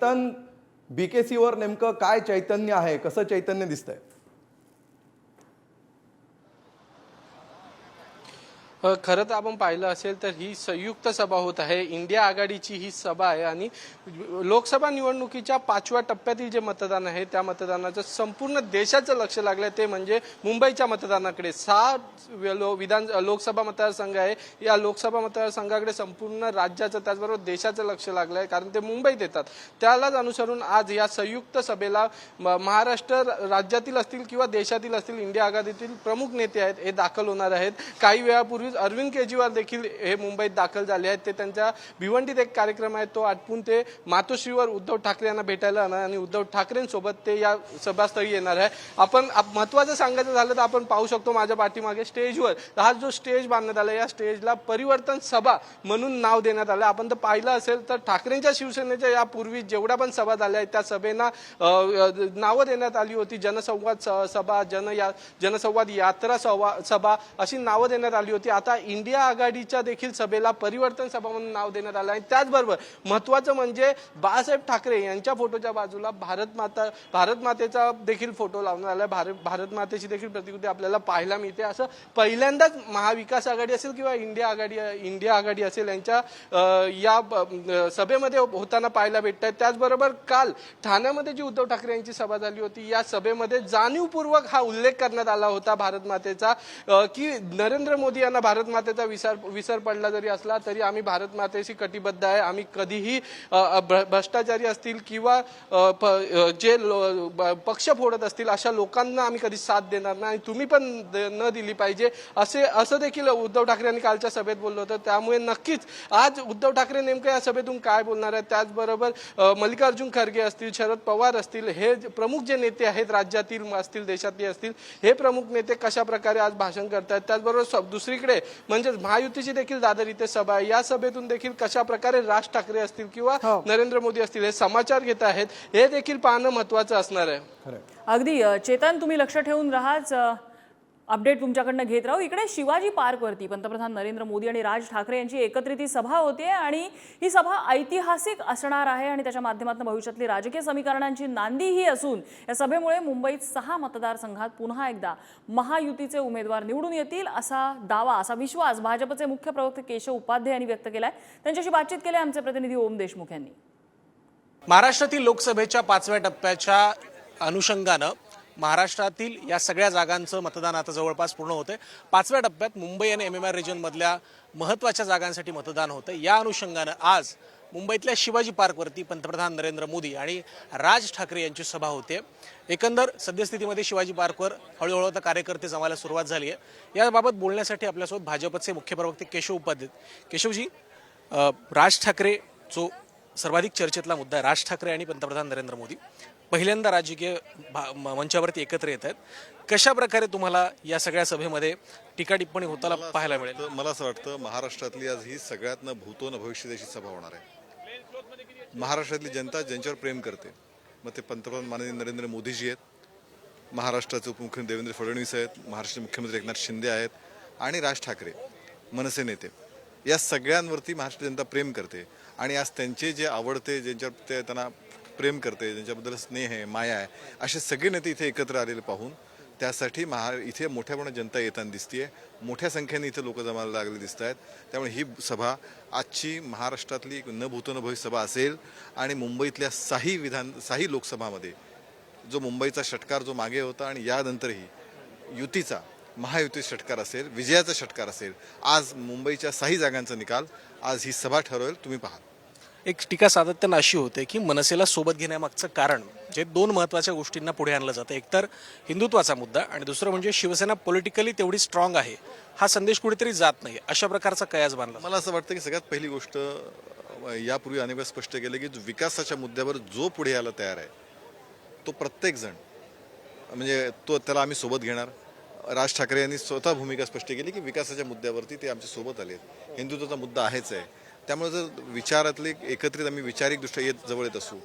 चेतन बीकेसीवर नेमकं काय चैतन्य आहे? कसं चैतन्य दिसतंय? खरं तर आपण पाहिलं असेल तर ही संयुक्त सभा होत आहे. इंडिया आघाडीची ही सभा आहे आणि लोकसभा निवडणुकीच्या पाचव्या टप्प्यातील जे मतदान आहे त्या मतदानाचं संपूर्ण देशाचं लक्ष लागलं ते म्हणजे मुंबईच्या मतदानाकडे. सहा लो- विधान लोकसभा मतदारसंघ आहे. या लोकसभा मतदारसंघाकडे संपूर्ण राज्याचं त्याचबरोबर देशाचं लक्ष लागलं आहे कारण ते मुंबईत येतात. त्यालाच अनुसरून आज या संयुक्त सभेला म- महाराष्ट्र राज्यातील असतील किंवा देशातील असतील इंडिया आघाडीतील प्रमुख नेते आहेत हे दाखल होणार आहेत. काही वेळापूर्वी वेळापूर्वीच अरविंद केजरीवाल देखील हे मुंबईत दाखल झाले आहेत. ते त्यांच्या भिवंडीत एक कार्यक्रम आहे. तो आटपून ते मातोश्रीवर उद्धव ठाकरे यांना भेटायला येणार आणि उद्धव ठाकरेंसोबत ते या सभास्थळी येणार आहे. आपण महत्त्वाचं महत्वाचं सांगायचं झालं तर आपण पाहू शकतो माझ्या पाठीमागे स्टेजवर. हा जो स्टेज बांधण्यात आला या स्टेजला परिवर्तन सभा म्हणून नाव देण्यात आलं. आपण तर पाहिलं असेल तर ठाकरेंच्या शिवसेनेच्या यापूर्वी जेवढ्या पण सभा झाल्या आहेत त्या सभेना नावं देण्यात आली होती. जनसंवाद स- सभा जन या जनसंवाद यात्रा सभा सभा अशी नावं देण्यात आली होती. आता इंडिया आघाडीच्या देखील सभेला परिवर्तन सभा म्हणून नाव देण्यात आलं आहे त्याचबरोबर महत्वाचं म्हणजे बाळासाहेब ठाकरे यांच्या फोटोच्या बाजूला भारत माता भारत मातेचा देखील फोटो लावण्यात आला. भारत भारत मातेची देखील प्रतिकृती आपल्याला पाहायला मिळते. असं पहिल्यांदाच महाविकास आघाडी असेल किंवा इंडिया आघाडी इंडिया आघाडी असेल यांच्या या सभेमध्ये होताना पाहायला भेटत आहे त्याचबरोबर काल ठाण्यामध्ये जी उद्धव ठाकरे यांची सभा झाली होती या सभेमध्ये जाणीवपूर्वक हा उल्लेख करण्यात आला होता भारत मातेचा की नरेंद्र मोदी यांना भारत मातेचा विसर विसर पडला जरी असला तरी आम्ही भारत मातेशी कटिबद्ध आहे. आम्ही कधीही भ्र- भ्रष्टाचारी असतील किंवा प- जे लो- ब- पक्ष फोडत असतील अशा लोकांना आम्ही कधी साथ देणार नाही आणि तुम्ही पण द- न दिली पाहिजे. असे असं देखील उद्धव ठाकरे यांनी कालच्या सभेत बोललं होतं. त्यामुळे नक्कीच आज उद्धव ठाकरे नेमकं या सभेतून काय बोलणार आहेत? त्याचबरोबर मल्लिकार्जुन खरगे असतील शरद पवार असतील हे प्रमुख जे नेते आहेत राज्यातील असतील देशातील असतील हे प्रमुख नेते कशा प्रकारे आज भाषण करतात त्याचबरोबर दुसरीकडे दुसरीकडे म्हणजे महायुतीची देखील दादर इथे सभा आहे. या सभेतून देखील कशा प्रकारे राज ठाकरे असतील किंवा नरेंद्र मोदी असतील हे समाचार घेत आहेत हे देखील पाहणं महत्वाचं असणार आहे. अगदी चेतन तुम्ही लक्ष ठेवून राहाच अपडेट तुमच्याकडनं घेत राहू. इकडे शिवाजी पार्कवरती पंतप्रधान नरेंद्र मोदी आणि राज ठाकरे यांची एकत्रित ही सभा होते आणि ही सभा ऐतिहासिक असणार आहे आणि त्याच्या माध्यमातून भविष्यातली राजकीय समीकरणांची नांदी ही असून या सभेमुळे मुंबईत सहा मतदारसंघात पुन्हा एकदा महायुतीचे उमेदवार निवडून येतील असा दावा असा विश्वास भाजपचे मुख्य प्रवक्ते केशव उपाध्ये यांनी व्यक्त केलाय. त्यांच्याशी बातचीत केली आमचे प्रतिनिधी ओम देशमुख यांनी. महाराष्ट्रातील लोकसभेच्या पाचव्या टप्प्याच्या अनुषंगानं महाराष्ट्रातील या सगळ्या जागांचं मतदान आता जवळपास पूर्ण होतंय. पाचव्या टप्प्यात मुंबई आणि एम एम आर रिजनमधल्या महत्त्वाच्या जागांसाठी मतदान होतं या अनुषंगानं आज मुंबईतल्या शिवाजी पार्कवरती पंतप्रधान नरेंद्र मोदी आणि राज ठाकरे यांची सभा होते. एकंदर सद्यस्थितीमध्ये शिवाजी पार्कवर हळूहळू आता कार्यकर्ते जमायला सुरुवात झाली आहे याबाबत बोलण्यासाठी आपल्यासोबत भाजपचे मुख्य प्रवक्ते केशव उपाध्याय केशवजी राज ठाकरे जो सर्वाधिक चर्चेतला मुद्दा आहे. राज ठाकरे आणि पंतप्रधान नरेंद्र मोदी. पहिल्यांदा राजकीय मंचावरती एकत्र येत आहेत. कशा प्रकारे तुम्हाला या सगळ्या सभेमध्ये टीका टिप्पणी होताना पाहायला मिळेल? मला असं वाटतं महाराष्ट्रातली आज ही सगळ्यात न भूतो न भविष्यदेशी सभा होणार आहे. महाराष्ट्रातली जनता ज्यांच्यावर प्रेम करते मग ते पंतप्रधान माननीय नरेंद्र मोदीजी आहेत. महाराष्ट्राचे उपमुख्यमंत्री देवेंद्र फडणवीस आहेत. महाराष्ट्राचे मुख्यमंत्री एकनाथ शिंदे आहेत. आणि राज ठाकरे मनसे नेते. या सगळ्यांवरती महाराष्ट्र जनता प्रेम करते. आणि आज त्यांचे जे आवडते ज्यांच्यावर ते त्यांना प्रेम करते ज्यांच्याबद्दल स्नेह आहे माया आहे असे सगळे नेते इथे एकत्र आलेले पाहून त्यासाठी महा इथे मोठ्या प्रमाणात जनता येताना दिसतीये. मोठ्या संख्येने इथे लोक जमायला लागले दिसत आहेत. त्यामुळे ही सभा आजची महाराष्ट्रातली एक न भूतो न सभा असेल आणि मुंबईतल्या साही विधान साही लोकसभामध्ये जो मुंबईचा षटकार जो मागे होता आणि यानंतरही युतीचा महायुती षटकार असेल विजयाचा षटकार असेल आज मुंबईच्या साही जागांचा निकाल आज ही सभा ठरवेल तुम्ही पहा एक टीका सातत्यानं अशी होते की मनसेला सोबत घेण्यामागचं कारण जे दोन महत्त्वाच्या गोष्टींना पुढे आणलं जातं. एकतर हिंदुत्वाचा मुद्दा आणि दुसरं म्हणजे शिवसेना पॉलिटिकली तेवढी स्ट्रॉंग आहे. हा संदेश कुठेतरी जात नाही. अशा प्रकारचा कयास बांधला मला असं वाटतं की सगळ्यात पहिली गोष्ट यापूर्वी अनेक वेळा स्पष्ट केलं की जो विकासाच्या मुद्द्यावर जो पुढे यायला तयार आहे तो प्रत्येक जण म्हणजे तो त्याला आम्ही सोबत घेणार. राज ठाकरे यांनी स्वतः भूमिका स्पष्ट केली की विकासाच्या मुद्द्यावरती ते आमच्यासोबत आले हिंदुत्वाचा मुद्दा आहेच आहे. त्यामुळे जर विचारातले एकत्रित आम्ही विचारिकदृष्ट्या येत जवळ येत असू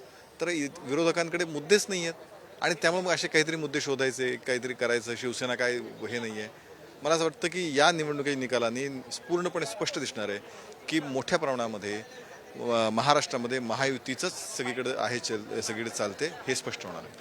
तर इ- विरोधकांकडे मुद्देच नाही आहेत. आणि त्यामुळे मग असे काहीतरी मुद्दे शोधायचे काहीतरी करायचं शिवसेना काय हे नाही आहे. मला असं वाटतं की या निवडणुकीच्या निकालाने पूर्णपणे स्पष्ट दिसणार आहे की मोठ्या प्रमाणामध्ये महाराष्ट्रामध्ये महायुतीचंच सगळीकडे आहे चल सगळीकडे चालते हे स्पष्ट होणार आहे.